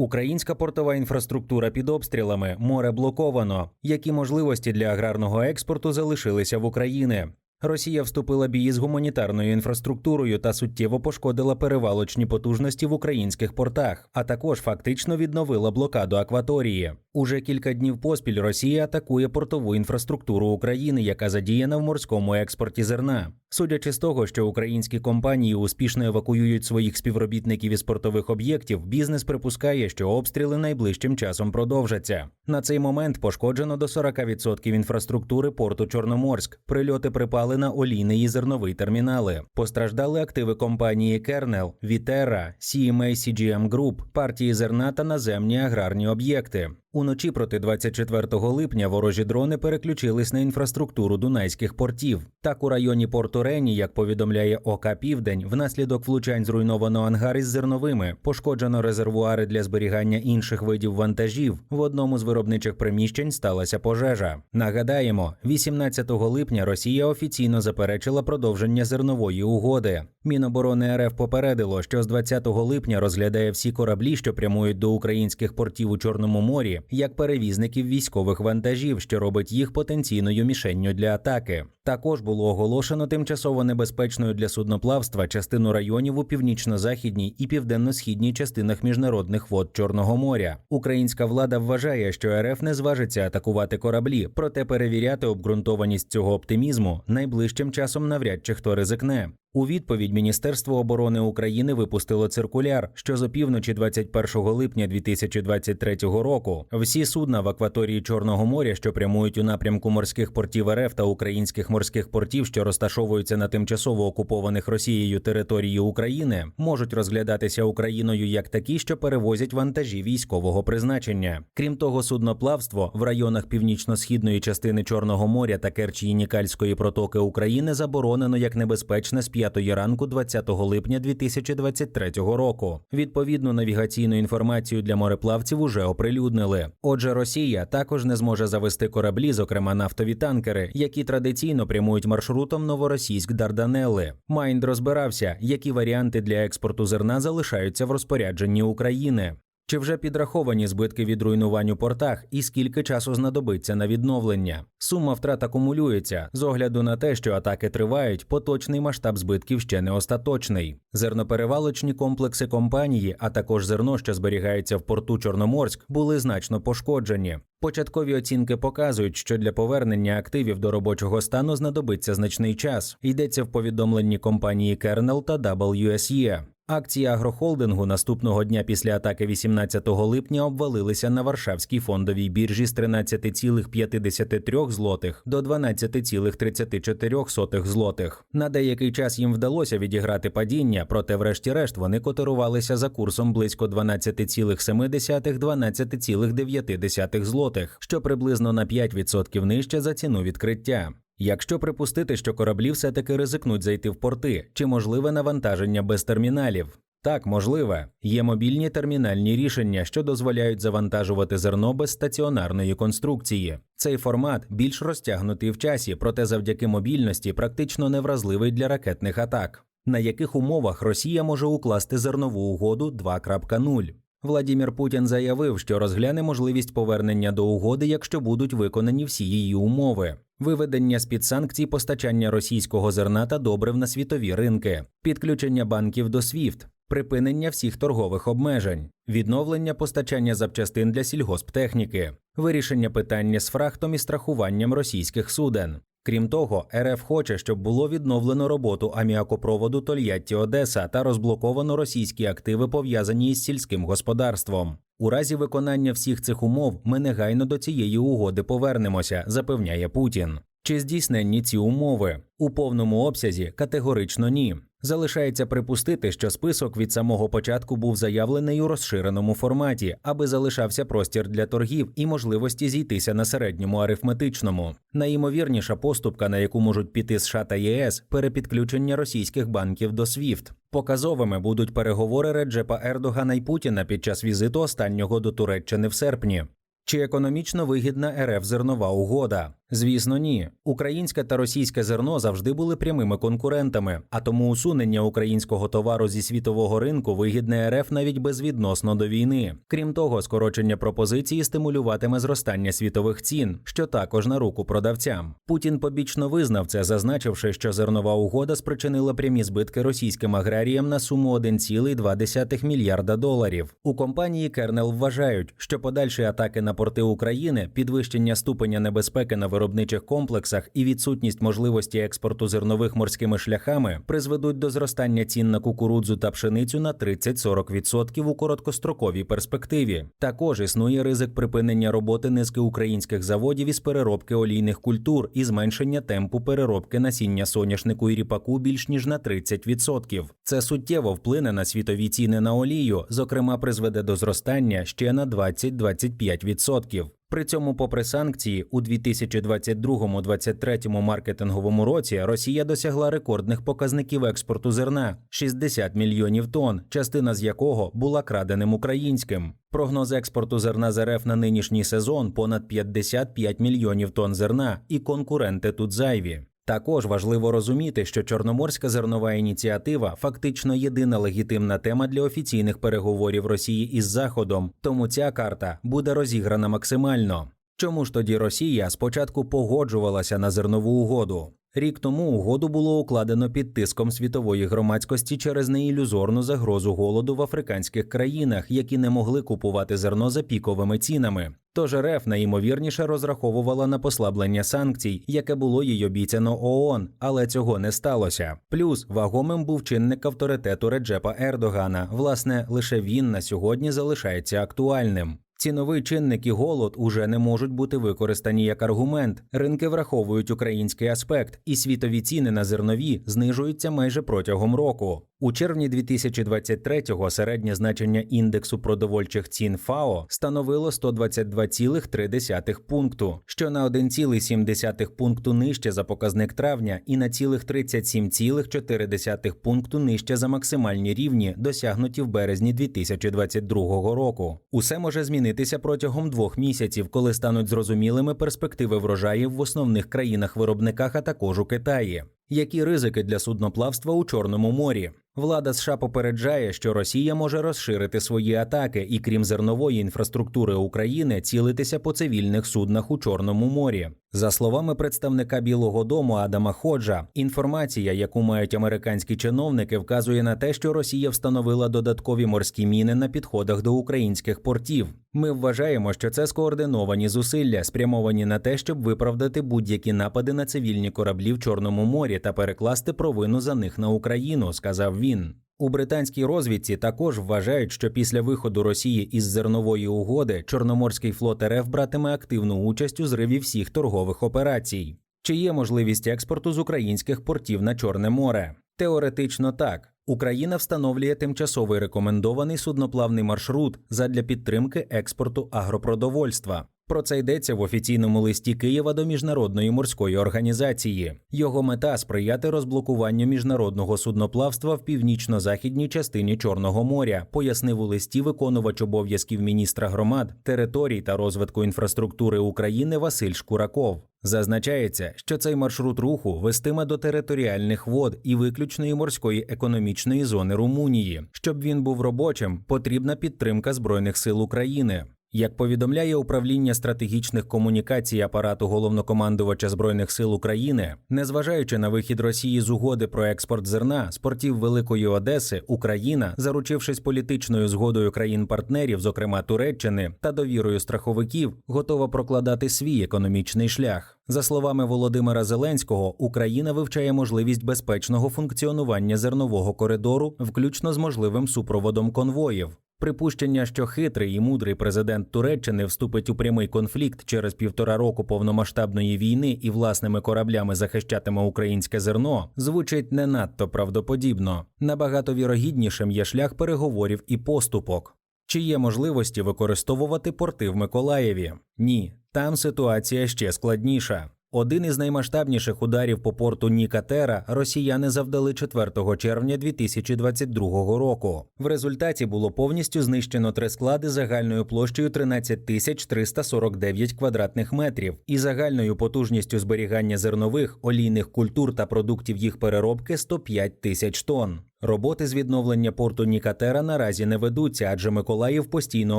Українська портова інфраструктура під обстрілами, море блоковано. Які можливості для аграрного експорту залишилися в Україні? Росія вступила бій з гуманітарною інфраструктурою та суттєво пошкодила перевалочні потужності в українських портах, а також фактично відновила блокаду акваторії. Уже кілька днів поспіль Росія атакує портову інфраструктуру України, яка задіяна в морському експорті зерна. Судячи з того, що українські компанії успішно евакуюють своїх співробітників із портових об'єктів, бізнес припускає, що обстріли найближчим часом продовжаться. На цей момент пошкоджено до 40% інфраструктури порту Чорноморськ. Прильоти припали на олійний і зерновий термінали. Постраждали активи компанії Кернел, Вітера, CMA CGM Group, партії зерна та наземні аграрні об'єкти. Уночі проти 24 липня ворожі дрони переключились на інфраструктуру дунайських портів. Так у районі порту Рені, як повідомляє ОК Південь, внаслідок влучань зруйновано ангар із зерновими, пошкоджено резервуари для зберігання інших видів вантажів. В одному з виробничих приміщень сталася пожежа. Нагадаємо, 18 липня Росія офіційно заперечила продовження зернової угоди. Міноборони РФ попередило, що з 20 липня розглядає всі кораблі, що прямують до українських портів у Чорному морі, як перевізників військових вантажів, що робить їх потенційною мішенню для атаки. Також було оголошено тимчасово небезпечною для судноплавства частину районів у північно-західній і південно-східній частинах міжнародних вод Чорного моря. Українська влада вважає, що РФ не зважиться атакувати кораблі, проте перевіряти обґрунтованість цього оптимізму найближчим часом навряд чи хто ризикне. У відповідь Міністерство оборони України випустило циркуляр, що з опівночі 21 липня 2023 року всі судна в акваторії Чорного моря, що прямують у напрямку морських портів РФ та українських морських портів, що розташовуються на тимчасово окупованих Росією території України, можуть розглядатися Україною як такі, що перевозять вантажі військового призначення. Крім того, судноплавство в районах північно-східної частини Чорного моря та Керчі-Нікальської протоки України заборонено як небезпечне з 5 ранку 20 липня 2023 року. Відповідну навігаційну інформацію для мореплавців уже оприлюднили. Отже, Росія також не зможе завести кораблі, зокрема нафтові танкери, які традиційно прямують маршрутом Новоросійськ-Дарданелли. Майнд розбирався, які варіанти для експорту зерна залишаються в розпорядженні України. Чи вже підраховані збитки від руйнувань у портах і скільки часу знадобиться на відновлення? Сума втрат акумулюється з огляду на те, що атаки тривають, поточний масштаб збитків ще не остаточний. Зерноперевалочні комплекси компанії, а також зерно, що зберігається в порту Чорноморськ, були значно пошкоджені. Початкові оцінки показують, що для повернення активів до робочого стану знадобиться значний час. Йдеться в повідомленні компанії Kernel та WSE. Акції агрохолдингу наступного дня після атаки 18 липня обвалилися на Варшавській фондовій біржі з 13,53 злотих до 12,34 злотих. На деякий час їм вдалося відіграти падіння, проте, врешті-решт, вони котирувалися за курсом близько 12,7-12,9 злотих, що приблизно на 5% нижче за ціну відкриття. Якщо припустити, що кораблі все-таки ризикнуть зайти в порти, чи можливе навантаження без терміналів? Так, можливе. Є мобільні термінальні рішення, що дозволяють завантажувати зерно без стаціонарної конструкції. Цей формат більш розтягнутий в часі, проте завдяки мобільності практично невразливий для ракетних атак. На яких умовах Росія може укласти зернову угоду 2.0? Владімір Путін заявив, що розгляне можливість повернення до угоди, якщо будуть виконані всі її умови. Виведення з під санкцій постачання російського зерна та добрив на світові ринки, підключення банків до SWIFT, припинення всіх торгових обмежень, відновлення постачання запчастин для сільгосптехніки, вирішення питання з фрахтом і страхуванням російських суден. Крім того, РФ хоче, щоб було відновлено роботу аміакопроводу Тольятті Одеса та розблоковано російські активи, пов'язані із сільським господарством. У разі виконання всіх цих умов ми негайно до цієї угоди повернемося, запевняє Путін. Чи здійсненні ці умови у повному обсязі? Категорично ні. Залишається припустити, що список від самого початку був заявлений у розширеному форматі, аби залишався простір для торгів і можливості зійтися на середньому арифметичному. Найімовірніша поступка, на яку можуть піти США та ЄС, перепідключення російських банків до SWIFT. Показовими будуть переговори Реджепа Ердогана і Путіна під час візиту останнього до Туреччини в серпні. Чи економічно вигідна РФ зернова угода? Звісно, ні. Українське та російське зерно завжди були прямими конкурентами, а тому усунення українського товару зі світового ринку вигідне РФ навіть безвідносно до війни. Крім того, скорочення пропозиції стимулюватиме зростання світових цін, що також на руку продавцям. Путін побічно визнав це, зазначивши, що зернова угода спричинила прямі збитки російським аграріям на суму 1,2 мільярда доларів. У компанії Кернел вважають, що подальші атаки на порти України, підвищення ступеня небезпеки на виробничих комплексах і відсутність можливості експорту зернових морськими шляхами призведуть до зростання цін на кукурудзу та пшеницю на 30-40% у короткостроковій перспективі. Також існує ризик припинення роботи низки українських заводів із переробки олійних культур і зменшення темпу переробки насіння соняшнику і ріпаку більш ніж на 30%. Це суттєво вплине на світові ціни на олію, зокрема призведе до зростання ще на 20-25%. При цьому, попри санкції, у 2022-2023 маркетинговому році Росія досягла рекордних показників експорту зерна 60 мільйонів тонн, частина з якого була краденим українським. Прогноз експорту зерна з на нинішній сезон понад 55 мільйонів тонн зерна, і конкуренти тут зайві. Також важливо розуміти, що Чорноморська зернова ініціатива фактично єдина легітимна тема для офіційних переговорів Росії із Заходом, тому ця карта буде розіграна максимально. Чому ж тоді Росія спочатку погоджувалася на зернову угоду? Рік тому угоду було укладено під тиском світової громадськості через неілюзорну загрозу голоду в африканських країнах, які не могли купувати зерно за піковими цінами. Тож РФ найімовірніше розраховувала на послаблення санкцій, яке було їй обіцяно ООН, але цього не сталося. Плюс вагомим був чинник авторитету Реджепа Ердогана. Власне, лише він на сьогодні залишається актуальним. Ціновий чинник і голод уже не можуть бути використані як аргумент. Ринки враховують український аспект, і світові ціни на зернові знижуються майже протягом року. У червні 2023-го середнє значення індексу продовольчих цін ФАО становило 122,3 пункту, що на 1,7 пункту нижче за показник травня і на цілих 37,4 пункту нижче за максимальні рівні, досягнуті в березні 2022 року. Усе може змінитися протягом двох місяців, коли стануть зрозумілими перспективи врожаїв в основних країнах-виробниках, а також у Китаї. Які ризики для судноплавства у Чорному морі? Влада США попереджає, що Росія може розширити свої атаки і, крім зернової інфраструктури України, цілитися по цивільних суднах у Чорному морі. За словами представника Білого Дому Адама Ходжа, інформація, яку мають американські чиновники, вказує на те, що Росія встановила додаткові морські міни на підходах до українських портів. Ми вважаємо, що це скоординовані зусилля, спрямовані на те, щоб виправдати будь-які напади на цивільні кораблі в Чорному морі та перекласти провину за них на Україну, сказав він. У британській розвідці також вважають, що після виходу Росії із зернової угоди Чорноморський флот РФ братиме активну участь у зриві всіх торгових операцій. Чи є можливість експорту з українських портів на Чорне море? Теоретично так. Україна встановлює тимчасовий рекомендований судноплавний маршрут задля підтримки експорту агропродовольства. Про це йдеться в офіційному листі Києва до міжнародної морської організації. Його мета сприяти розблокуванню міжнародного судноплавства в північно-західній частині Чорного моря, пояснив у листі виконувач обов'язків міністра громад, територій та розвитку інфраструктури України Василь Шкураков. Зазначається, що цей маршрут руху вестиме до територіальних вод і виключної морської економічної зони Румунії. Щоб він був робочим, потрібна підтримка збройних сил України. Як повідомляє управління стратегічних комунікацій апарату головнокомандувача збройних сил України, незважаючи на вихід Росії з угоди про експорт зерна з портів Великої Одеси, Україна, заручившись політичною згодою країн-партнерів, зокрема Туреччини, та довірою страховиків, готова прокладати свій економічний шлях. За словами Володимира Зеленського, Україна вивчає можливість безпечного функціонування зернового коридору, включно з можливим супроводом конвоїв. Припущення, що хитрий і мудрий президент Туреччини вступить у прямий конфлікт через півтора року повномасштабної війни і власними кораблями захищатиме українське зерно, звучить не надто правдоподібно. Набагато вірогіднішим є шлях переговорів і поступок. Чи є можливості використовувати порти в Миколаєві? Ні, там ситуація ще складніша. Один із наймасштабніших ударів по порту Нікатера росіяни завдали 4 червня 2022 року. В результаті було повністю знищено три склади загальною площею 13 тисяч 349 квадратних метрів і загальною потужністю зберігання зернових, олійних культур та продуктів їх переробки 105 тисяч тонн. Роботи з відновлення порту Нікатера наразі не ведуться, адже Миколаїв постійно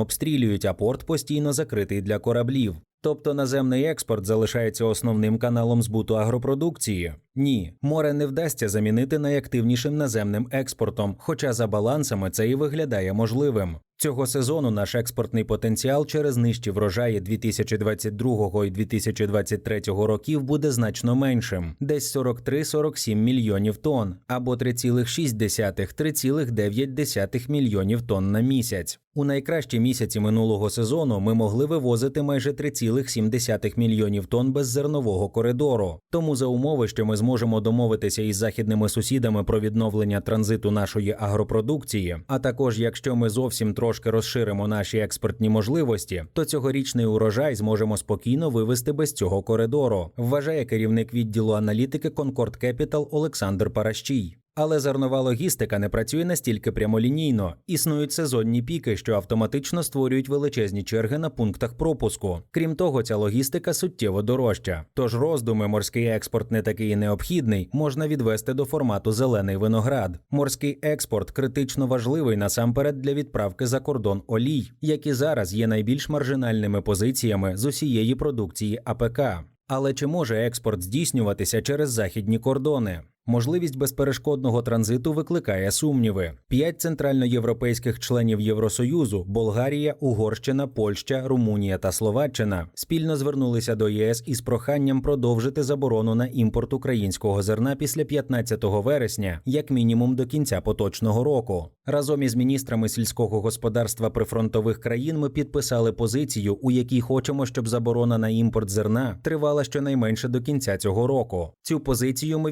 обстрілюють, а порт постійно закритий для кораблів. Тобто наземний експорт залишається основним каналом збуту агропродукції. Ні, море не вдасться замінити найактивнішим наземним експортом, хоча за балансами це і виглядає можливим. Цього сезону наш експортний потенціал через нижчі врожаї 2022 і 2023 років буде значно меншим, десь 43-47 мільйонів тонн, або 3,6-3,9 мільйонів тонн на місяць. У найкращі місяці минулого сезону ми могли вивозити майже 3,7 мільйонів тонн без зернового коридору. Тому за умови, що ми зможемо домовитися із західними сусідами про відновлення транзиту нашої агропродукції, а також якщо ми зовсім трошки розширимо наші експортні можливості, то цьогорічний урожай зможемо спокійно вивести без цього коридору, вважає керівник відділу аналітики Concord Capital Олександр Паращій. Але зернова логістика не працює настільки прямолінійно. Існують сезонні піки, що автоматично створюють величезні черги на пунктах пропуску. Крім того, ця логістика суттєво дорожча. Тож роздуми морський експорт не такий необхідний, можна відвести до формату зелений виноград. Морський експорт критично важливий насамперед для відправки за кордон олій, які зараз є найбільш маржинальними позиціями з усієї продукції АПК. Але чи може експорт здійснюватися через західні кордони? Можливість безперешкодного транзиту викликає сумніви. П'ять центральноєвропейських членів Євросоюзу Болгарія, Угорщина, Польща, Румунія та Словаччина спільно звернулися до ЄС із проханням продовжити заборону на імпорт українського зерна після 15 вересня, як мінімум до кінця поточного року. Разом із міністрами сільського господарства прифронтових країн ми підписали позицію, у якій хочемо, щоб заборона на імпорт зерна тривала щонайменше до кінця цього року. Цю позицію ми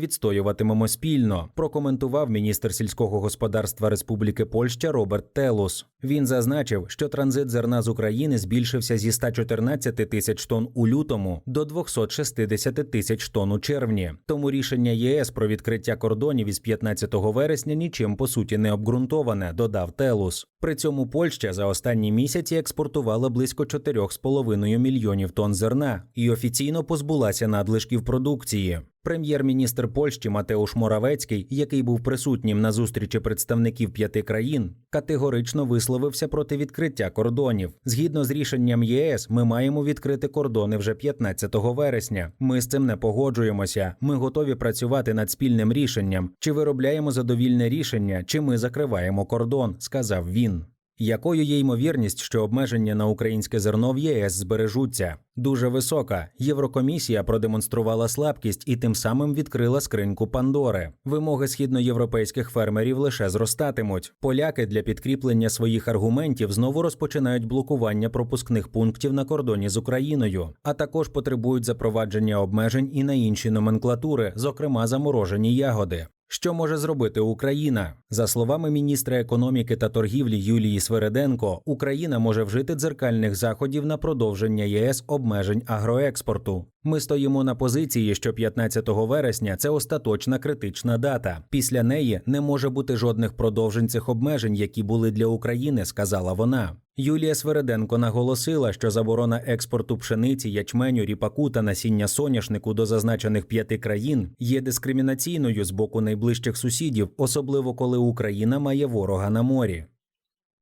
відстоюватимемо спільно. Прокоментував міністр сільського господарства Республіки Польща Роберт Телус. Він зазначив, що транзит зерна з України збільшився зі 114 тисяч тонн у лютому до 260 тисяч тонн у червні. Тому рішення ЄС про відкриття кордонів із 15 вересня нічим по суті не обґрунтоване, додав Телус. При цьому Польща за останні місяці експортувала близько 4,5 мільйонів тонн зерна і офіційно позбулася надлишків продукції. Прем'єр-міністр Польщі Матеуш Моравецький, який був присутнім на зустрічі представників п'яти країн, категорично висловився проти відкриття кордонів. Згідно з рішенням ЄС, ми маємо відкрити кордони вже 15 вересня. Ми з цим не погоджуємося. Ми готові працювати над спільним рішенням, чи виробляємо задовільне рішення, чи ми закриваємо кордон, сказав він. Якою є ймовірність, що обмеження на українське зерно в ЄС збережуться? Дуже висока. Єврокомісія продемонструвала слабкість і тим самим відкрила скриньку Пандори. Вимоги східноєвропейських фермерів лише зростатимуть. Поляки для підкріплення своїх аргументів знову розпочинають блокування пропускних пунктів на кордоні з Україною, а також потребують запровадження обмежень і на інші номенклатури, зокрема заморожені ягоди. Що може зробити Україна? За словами міністра економіки та торгівлі Юлії Свереденко, Україна може вжити дзеркальних заходів на продовження ЄС обмежень агроекспорту. Ми стоїмо на позиції, що 15 вересня це остаточна критична дата. Після неї не може бути жодних продовжень цих обмежень, які були для України, сказала вона. Юлія Свереденко наголосила, що заборона експорту пшениці, ячменю, ріпаку та насіння соняшнику до зазначених п'яти країн є дискримінаційною з боку найближчих сусідів, особливо коли Україна має ворога на морі.